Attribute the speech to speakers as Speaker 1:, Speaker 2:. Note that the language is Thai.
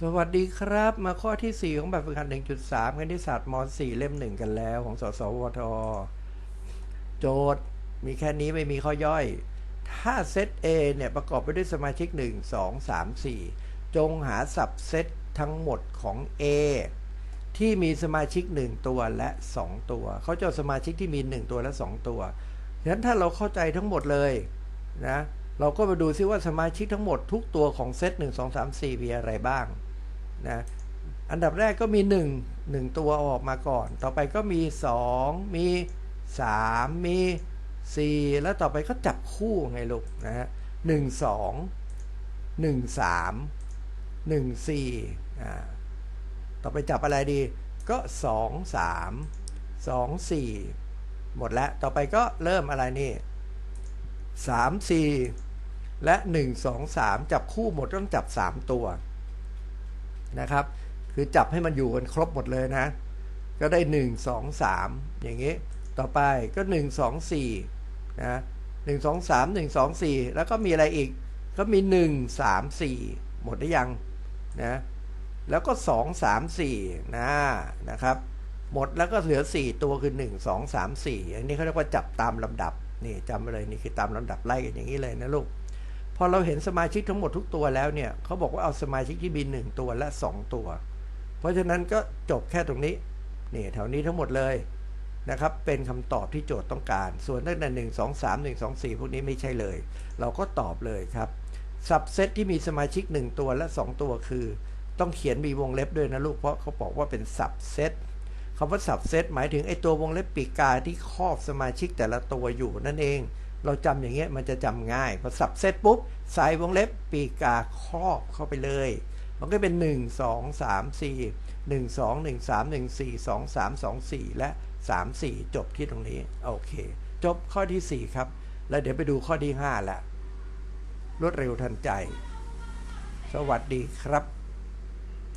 Speaker 1: สวัสดีครับ มาข้อที่ 4 ของแบบฝึกหัด 1.3 คณิตศาสตร์ม .4 เล่ม 1 กันแล้ว ของสสวท โจทย์มีแค่นี้ไม่มีข้อย่อย ถ้าเซต A เนี่ย ประกอบไปด้วยสมาชิก 1 2 3 4 จงหาสับเซตทั้งหมดของ A ที่มีสมาชิก 1 ตัวและ 2 ตัว เขาจะเอสมาชิกที่มี 1 ตัวและ 2 ตัวฉะนั้นถ้าเราเข้าใจทั้งหมดเลยนะ เราก็มาดูซิว่าสมาชิกทั้งหมดทุกตัวของเซต1 2 3 4 มีอะไรบ้างนะอันดับแรกก็มี 1 1 ตัวออกมาก่อน ต่อไปก็มี 2 มี 3 มี 4 แล้วต่อไปก็จับคู่ไงลูกนะฮะหนึ่งสองหนึ่งสามหนึ่งสี่อ่าต่อไปจับอะไรดีก็สองสามสองสี่หมดแล้ว ต่อไปก็เริ่มอะไรนี่สามสี่ และหนึ่งสองสามจับคู่หมดต้องจับสามตัวนะครับ คือจับให้มันอยู่กันครบหมดเลยนะ ก็ได้ 1 2 3 อย่างนี้ต่อไปก็ 1 2 4นะ1 2 3 1 2 4 แล้วก็มีอะไรอีกก็มี 1 3 4 หมดได้ยังนะแล้วก็ 2 3 4นะนะครับ หมดแล้วก็เหลือ 4 ตัวคือ 1 2 3 4 อันนี้เขาเรียกว่าจับตามลำดับนี่จำไว้เลยนี่คือตามลำดับไล่กันอย่างนี้เลยนะลูก พอเราเห็นสมาชิกทั้งหมดทุกตัวแล้วเนี่ยเขาบอกว่าเอาสมาชิกที่มี1ตัวและ 2 ตัว เพราะฉะนั้นก็จบแค่ตรงนี้นี่แถวนี้ทั้งหมดเลยนะครับเป็นคำตอบที่โจทย์ต้องการ ส่วนตั้งแต่หนึ่งสองสามหนึ่งสองสี่พวกนี้ไม่ใช่เลย เราก็ตอบเลยครับสับเซตที่มีสมาชิก 1 ตัวและ 2 ตัวคือ ต้องเขียนมีวงเล็บด้วยนะลูกเพราะเขาบอกว่าเป็นสับเซตคำว่าสับเซตหมายถึงไอ้ตัววงเล็บปีกกาที่ครอบสมาชิกแต่ละตัวอยู่นั่นเอง เราจำอย่างเงี้ยมันจะจำง่าย พอสับเซตปุ๊บ ใส่วงเล็บปีกกาครอบเข้าไปเลย มันก็เป็น 1 2 3 4 1 2 1 3 1 4 2 3 2 4 และ 3 4 จบที่ตรงนี้ โอเค จบข้อที่ 4 ครับ แล้วเดี๋ยวไปดูข้อที่ 5 ละ รวดเร็วทันใจ สวัสดีครับ